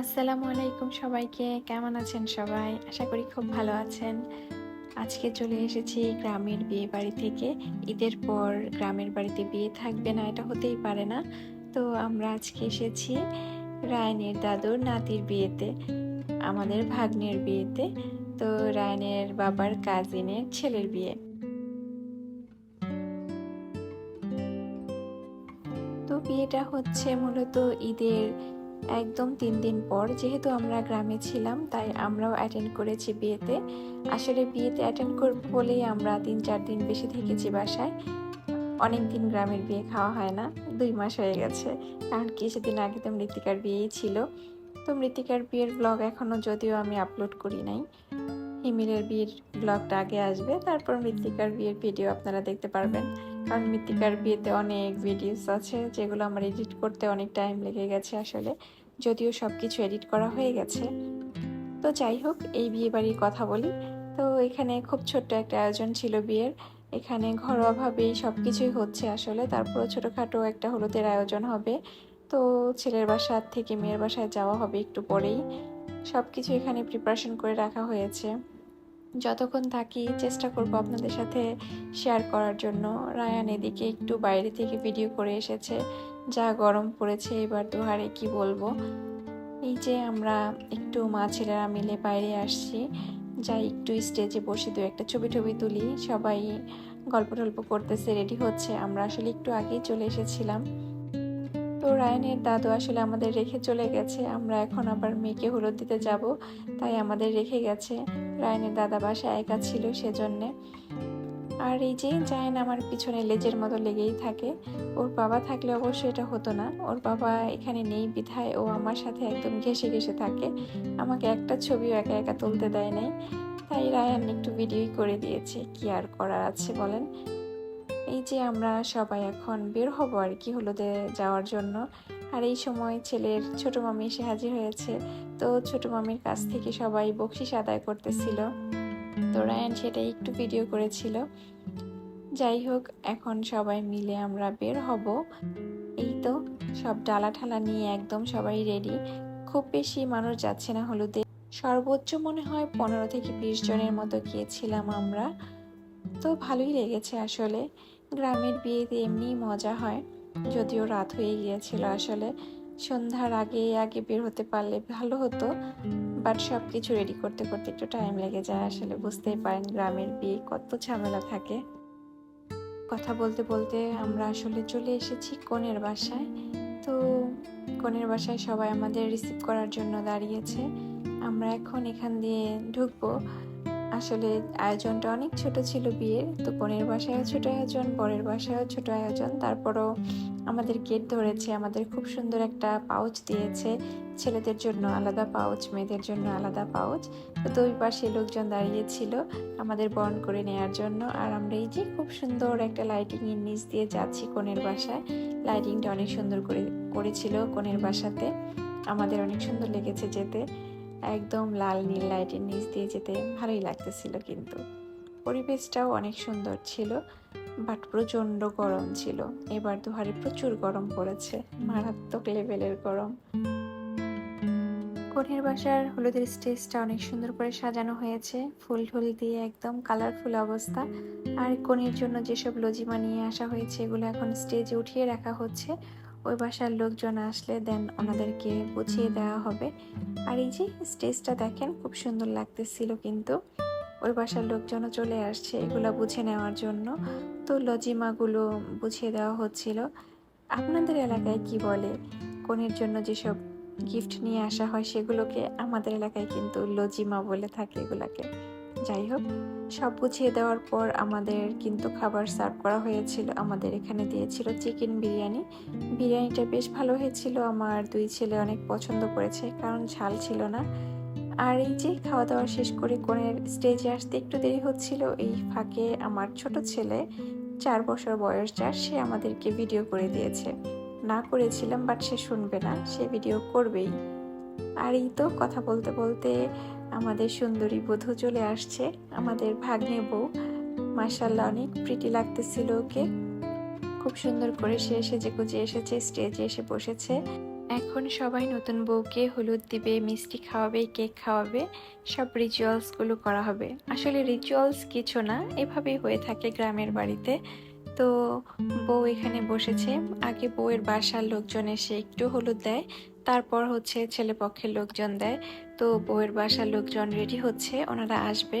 আসসালামু আলাইকুম সবাইকে। কেমন আছেন সবাই? আশা করি খুব ভালো আছেন। আজকে চলে এসেছি গ্রামের বিয়ে বাড়ি থেকে। ঈদের পর গ্রামের বাড়িতে বিয়ে থাকবে না, এটা হতেই পারে না। তো আমরা আজকে এসেছি রায়নের দাদুর নাতির বিয়েতে, আমাদের ভাগ্নের বিয়েতে। তো রায়নের বাবার কাজিনের ছেলের বিয়ে। তো বিয়েটা হচ্ছে মূলত ঈদের একদম তিন দিন পর যেহেতু আমরা গ্রামে ছিলাম, তাই আমরাও অ্যাটেন্ড করেছি বিয়েতে। আসলে বিয়েতে অ্যাটেন্ড করব বলেই আমরা তিন চার দিন বেশি থেকেছি বাসায়। অনেক দিন গ্রামের বিয়ে খাওয়া হয় না, দুই মাস হয়ে গেছে। কারণ কিছুদিন আগে তো মৃত্তিকার বিয়েই ছিল। তো মৃত্তিকার বিয়ের ব্লগ এখনও যদিও আমি আপলোড করি নাই। হিমিলের বিয়ের ব্লগটা আগে আসবে, তারপর মৃত্তিকার বিয়ের ভিডিও আপনারা দেখতে পারবেন। কারণ মৃত্তিকার বিয়েতে অনেক ভিডিওস আছে, যেগুলো আমার এডিট করতে অনেক টাইম লেগে গেছে আসলে। যদিও সব কিছু এডিট করা হয়ে গেছে। তো যাই হোক, এই বিয়ে বাড়ির কথা বলি। তো এখানে খুব ছোট্ট একটা আয়োজন ছিল বিয়ের। এখানে ঘরোয়াভাবেই সব কিছুই হচ্ছে আসলে। তারপর ছোটোখাটো একটা হলুদের আয়োজন হবে। তো ছেলের বাসা থেকে মেয়ের বাসায় যাওয়া হবে একটু পরেই। সব কিছু এখানে প্রিপারেশন করে রাখা হয়েছে। যতক্ষণ থাকি চেষ্টা করব আপনাদের সাথে শেয়ার করার জন্য। রায়ান এদিকে একটু বাইরে থেকে ভিডিও করে এসেছে, যা গরম পড়েছে এবার দুহারে, কি বলব? এই যে আমরা একটু মা ছেলেরা মিলে বাইরে আসছি, যাই একটু স্টেজে বসে দু একটা ছবি টবি তুলি, সবাই গল্প টল্প করতেছে রেডি হচ্ছে। আমরা আসলে একটু আগেই চলে এসেছিলাম। তো রায়নের দাদু আসলে আমাদের রেখে চলে গেছে, আমরা এখন আবার মেয়েকে হলুদ দিতে যাব, তাই আমাদের রেখে গেছে। রায়নের দাদা বাসায় একা ছিল সেজন্যে। আর এই যে জায়ন আমার পিছনে লেজের মতো লেগেই থাকে। ওর বাবা থাকলে অবশ্য এটা হতো না। ওর বাবা এখানে নেই বিধায় ও আমার সাথে একদম ঘেসে ঘেসে থাকে। আমাকে একটা ছবিও একা একা তুলতে দেয় নাই। তাই রায়ান একটু ভিডিওই করে দিয়েছে, কি আর করার আছে বলেন? এই যে আমরা সবাই এখন বের হব আর কি হলুদে যাওয়ার জন্য। আর এই সময় ছেলের ছোট মামি এসে হাজির হয়েছে। তো ছোট মামির কাছ থেকে সবাই বকশিস আদায় করতেছিল। তো রায়ান সেটাই একটু ভিডিও করেছিল। যাই হোক, এখন সবাই মিলে আমরা বের হব। এই তো, সব ডালা ঠালা নিয়ে একদম সবাই রেডি খুব বেশি মানুষ যাচ্ছে না হলুদে। সর্বোচ্চ মনে হয় পনেরো থেকে বিশ জনের মতো গিয়েছিলাম আমরা। তো ভালোই লেগেছে আসলে। গ্রামের বিয়েতে এমনি মজা হয়, যদিও রাত হয়ে গিয়েছিল আসলে। সন্ধ্যার আগে আগে বের হতে পারলে ভালো হতো বাট সব কিছু রেডি করতে করতে একটু টাইম লেগে যায়। আসলে বুঝতেই পারেন, গ্রামের বিয়ে কত ঝামেলা থাকে। কথা বলতে বলতে আমরা আসলে চলে এসেছি কনের বাসায়। তো কনের বাসায় সবাই আমাদের রিসিভ করার জন্য দাঁড়িয়েছে। আমরা এখন এখান দিয়ে ঢুকবো। আসলে আয়োজনটা অনেক ছোট ছিল বিয়ের, তো কনের বাসায়ও ছোট আয়োজন, বরের বাসায়ও ছোট আয়োজন। তারপরও আমাদের গেট ধরেছে, আমাদের খুব সুন্দর একটা পাউচ দিয়েছে। ছেলেদের জন্য আলাদা পাউচ মেয়েদের জন্য আলাদা পাউচ তো দুই পাশে লোকজন দাঁড়িয়েছিল আমাদের বরণ করে নেওয়ার জন্য। আর আমরা এই যে খুব সুন্দর একটা লাইটিং এর নিচ দিয়ে যাচ্ছি কনের বাসায়। লাইটিংটা অনেক সুন্দর করে করেছিল কনের বাসাতে। আমাদের অনেক সুন্দর লেগেছে যেতে। একদম লাল নীল লাইটের নিচ দিয়ে যেতে ভালোই লাগতেছিল কিন্তু। পরিবেশটাও অনেক সুন্দর ছিল বাট প্রচণ্ড গরম ছিল। এবার দুহারে প্রচুর গরম পড়েছে, মারাত্মক লেভেলের গরম। কনের বাসার হলুদের স্টেজটা অনেক সুন্দর করে সাজানো হয়েছে, ফুল টুল দিয়ে একদম কালারফুল অবস্থা। আর কনের জন্য যেসব লজিমা নিয়ে আসা হয়েছে, এগুলো এখন স্টেজে উঠিয়ে রাখা হচ্ছে। ওই বাসার লোকজন আসলে দেন ওনাদেরকে বুঝিয়ে দেওয়া হবে। আর এই যে স্টেজটা দেখেন, খুব সুন্দর লাগতেছিল কিন্তু। ওই বাসার লোকজনও চলে আসছে এগুলো বুঝে নেওয়ার জন্য। তো লজিমাগুলো বুঝিয়ে দেওয়া হচ্ছিল। আপনাদের এলাকায় কি বলে? কনের জন্য যেসব গিফট নিয়ে আসা হয় সেগুলোকে আমাদের এলাকায় কিন্তু লজিমা বলে থাকে এগুলাকে। যাই হোক সব বুঝিয়ে দেওয়ার পর আমাদের কিন্তু খাবার সার্ভ করা হয়েছিল। আমাদের এখানে দিয়েছিল চিকেন বিরিয়ানি। বিরিয়ানিটা বেশ ভালো হয়েছিল। আমার দুই ছেলে অনেক পছন্দ করেছে, কারণ ঝাল ছিল না। আর এই যে খাওয়া দাওয়া শেষ করে কোনের স্টেজে আসতে একটু দেরি হচ্ছিল, এই ফাঁকে আমার ছোট ছেলে, চার বছর বয়স যার, সে আমাদেরকে ভিডিও করে দিয়েছে। না করেছিলাম বাট সে শুনবে না, সে ভিডিও করবেই। আর এই তো কথা বলতে বলতে আমাদের সুন্দরী বধূ চলে আসছে, আমাদের ভাগ্নে বউ। মার্শাল্লাহ অনেক প্রিটি লাগতেছিল ওকে। খুব সুন্দর করে সে সেজে গুজে এসেছে স্টেজে এসে বসেছে। এখন সবাই নতুন বউকে হলুদ দিবে, মিষ্টি খাওয়াবে, কেক খাওয়াবে, সব রিচুয়ালসগুলো করা হবে। আসলে রিচুয়ালস কিছু না, এভাবেই হয়ে থাকে গ্রামের বাড়িতে। তো বউ এখানে বসেছে। আগে বউয়ের বাসার লোকজন এসে একটু হলুদ দেয় তারপর হচ্ছে ছেলে পক্ষের লোকজন দেয়। তো বউয়ের বাসার লোকজন রেডি হচ্ছে, ওনারা আসবে।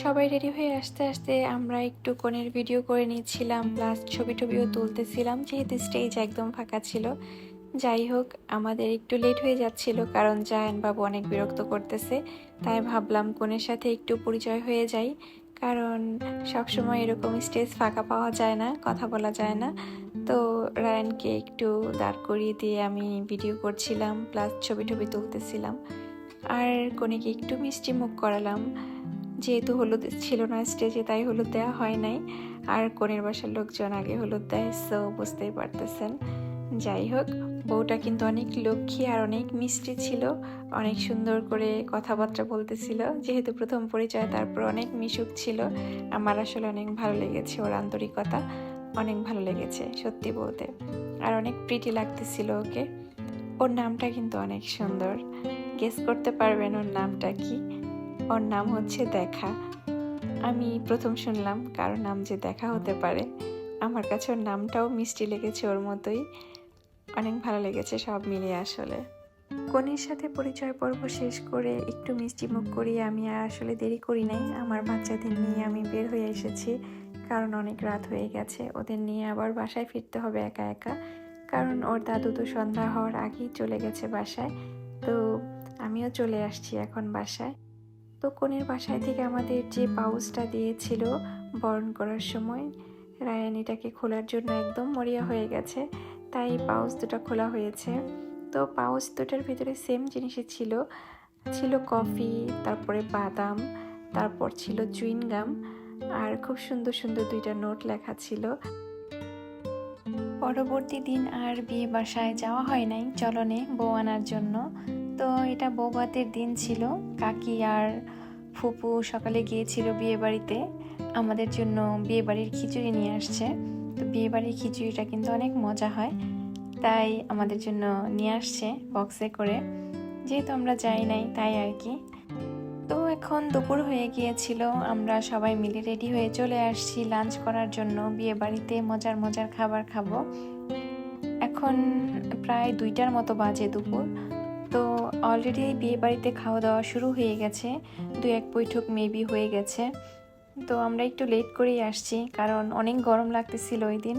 সবাই রেডি হয়ে আসতে আসতে আমরা একটু কোণের ভিডিও করে নিচ্ছিলাম প্লাস ছবি টবিও তুলতেছিলাম, যেহেতু স্টেজ একদম ফাঁকা ছিল। যাই হোক, আমাদের একটু লেট হয়ে যাচ্ছিল, কারণ জায়ান বাবু অনেক বিরক্ত করতেছে। তাই ভাবলাম কোণের সাথে একটু পরিচয় হয়ে যাই, কারণ সবসময় এরকম স্টেজ ফাঁকা পাওয়া যায় না, কথা বলা যায় না। তো রায়ানকে একটু দাঁড় করিয়ে দিয়ে আমি ভিডিও করছিলাম প্লাস ছবি টবি তুলতেছিলাম। আর কোনেকে একটু মিষ্টি মুখ করালাম। যেহেতু হলুদ ছিল না স্টেজে তাই হলুদ দেওয়া হয় নাই। আর কনের বাসার লোকজন আগে হলুদ দেয় সো বুঝতেই পারতেছেন। যাই হোক, বউটা কিন্তু অনেক লক্ষ্মী আর অনেক মিষ্টি ছিল। অনেক সুন্দর করে কথাবার্তা বলতেছিল। যেহেতু প্রথম পরিচয়, তারপর অনেক মিশুক ছিল। আমার আসলে অনেক ভালো লেগেছে ওর আন্তরিকতা। অনেক ভালো লেগেছে, সত্যি বলতে। আর অনেক প্রিটি লাগতেছিল ওকে। ওর নামটা কিন্তু অনেক সুন্দর। গেস করতে পারবেন ওর নামটা কি? ওর নাম হচ্ছে দেখা। আমি প্রথম শুনলাম কারও নাম যে দেখা হতে পারে। আমার কাছে ওর নামটাও মিষ্টি লেগেছে ওর মতোই। অনেক ভালো লেগেছে সব মিলিয়ে আসলে। কনের সাথে পরিচয় পর্ব শেষ করে একটু মিষ্টি মুখ করিয়ে আমি আর আসলে দেরি করি নাই। আমার বাচ্চাদের নিয়ে আমি বের হয়ে এসেছি। কারণ অনেক রাত হয়ে গেছে। ওদের নিয়ে আবার বাসায় ফিরতে হবে একা একা। কারণ ওর দাদু তো সন্ধ্যা হওয়ার আগেই চলে গেছে বাসায়। তো আমিও চলে আসছি এখন বাসায়। তো কনের বাসায় থেকে আমাদের যে পাউচটা দিয়েছিল বরণ করার সময় রায়ান এটাকে খোলার জন্য একদম মরিয়া হয়ে গেছে। তাই পাউচ দুটো খোলা হয়েছে। তো পাউচ দুটার ভিতরে সেম জিনিসই ছিল। ছিল কফি তারপরে বাদাম, তারপর ছিল চুইনগাম আর খুব সুন্দর সুন্দর দুইটা নোট লেখা ছিল। পরবর্তী দিন আর বিয়ে বাসায় যাওয়া হয় নাই চলনে বউ আনার জন্য। তো এটা বৌভাতের দিন ছিল। কাকি আর ফুপু সকালে গিয়েছিল বিয়ে বাড়িতে। আমাদের জন্য বিয়ে বাড়ির খিচুড়ি নিয়ে আসছে। তো বিয়ে বাড়ির খিচুড়িটা কিন্তু অনেক মজা হয়। তাই আমাদের জন্য নিয়ে আসছে বক্সে করে। যেহেতু আমরা যাই নাই, তাই আর কি। তো এখন দুপুর হয়ে গিয়েছিল, আমরা সবাই মিলে রেডি হয়ে চলে আসছি লাঞ্চ করার জন্য, বিয়ে বাড়িতে মজার মজার খাবার খাব। এখন প্রায় দুইটার মতো বাজে দুপুর, তো অলরেডি বিয়ে বাড়িতে খাওয়া দাওয়া শুরু হয়ে গেছে, দু এক বৈঠক মেবি হয়ে গেছে। তো আমরা একটু লেট করেই আসছি, কারণ অনেক গরম লাগতেছিল ওই দিন,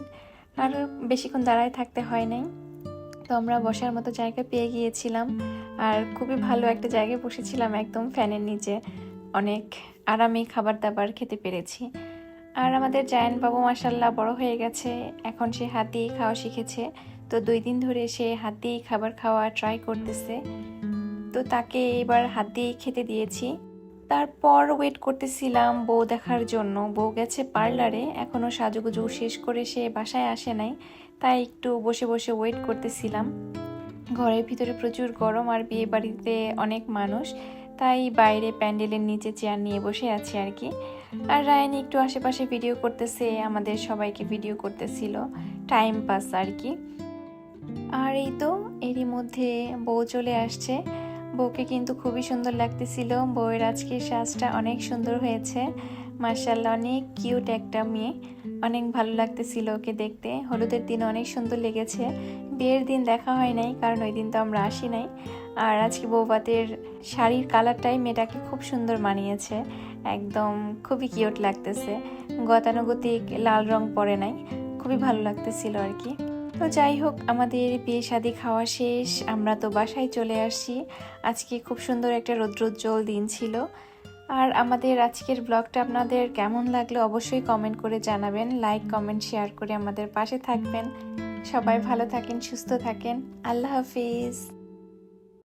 আর বেশিক্ষণ দাঁড়ায় থাকতে হয় নাই। তো আমরা বসার মতো জায়গা পেয়ে গিয়েছিলাম। আর খুবই ভালো একটা জায়গায় বসেছিলাম একদম ফ্যানের নিচে। অনেক আরামে খাবার দাবার খেতে পেরেছি। আর আমাদের জায়ান বাবু মাসাল্লাহ বড় হয়ে গেছে। এখন সে হাত দিয়ে খাওয়া শিখেছে। তো দুই দিন ধরে সে হাত দিয়েই খাবার খাওয়া ট্রাই করতেছে। তো তাকে এবার হাত দিয়ে খেতে দিয়েছি। তারপর ওয়েট করতেছিলাম বউ দেখার জন্য। বউ গেছে পার্লারে এখনও সাজুগুজু শেষ করে সে বাসায় আসে নাই, তাই একটু বসে বসে ওয়েট করতেছিলাম। ঘরের ভিতরে প্রচুর গরম আর বিয়ে বাড়িতে অনেক মানুষ, তাই বাইরে প্যান্ডেলের নিচে চেয়ার নিয়ে বসে আছি আর কি। আর রায়ন একটু আশেপাশে ভিডিও করতেছে, আমাদের সবাইকে ভিডিও করতেছিল টাইম পাস আর কি। আর এই তো, এরই মধ্যে বউ চলে আসছে। বউকে কিন্তু খুবই সুন্দর লাগতেছিল। বউয়ের আজকের সাজটা অনেক সুন্দর হয়েছে। মার্শাল্লাহ অনেক কিউট একটা মেয়ে। অনেক ভালো লাগতেছিল ওকে দেখতে। হলুদের দিন অনেক সুন্দর লেগেছে। বিয়ের দিন দেখা হয় নাই, কারণ ওই দিন তো আমরা আসি নাই। আর আজকে বৌবাতের শাড়ির কালারটাই মেয়েটাকে খুব সুন্দর মানিয়েছে। একদম খুবই কিউট লাগতেছে। গতানুগতিক লাল রং পরে নাই। খুবই ভালো লাগতেছিল আর কি। তো যাই হোক, আমাদের বিয়ে শাদি খাওয়া শেষ। আমরা তো বাসায় চলে আসি। আজকে খুব সুন্দর একটা রৌদ্রোজ্জ্বল দিন ছিল। আর আমাদের আজকের ব্লগটা আপনাদের কেমন লাগল অবশ্যই কমেন্ট করে জানাবেন। লাইক কমেন্ট শেয়ার করে আমাদের পাশে থাকবেন। সবাই ভালো থাকেন, সুস্থ থাকেন। আল্লাহ হাফিজ।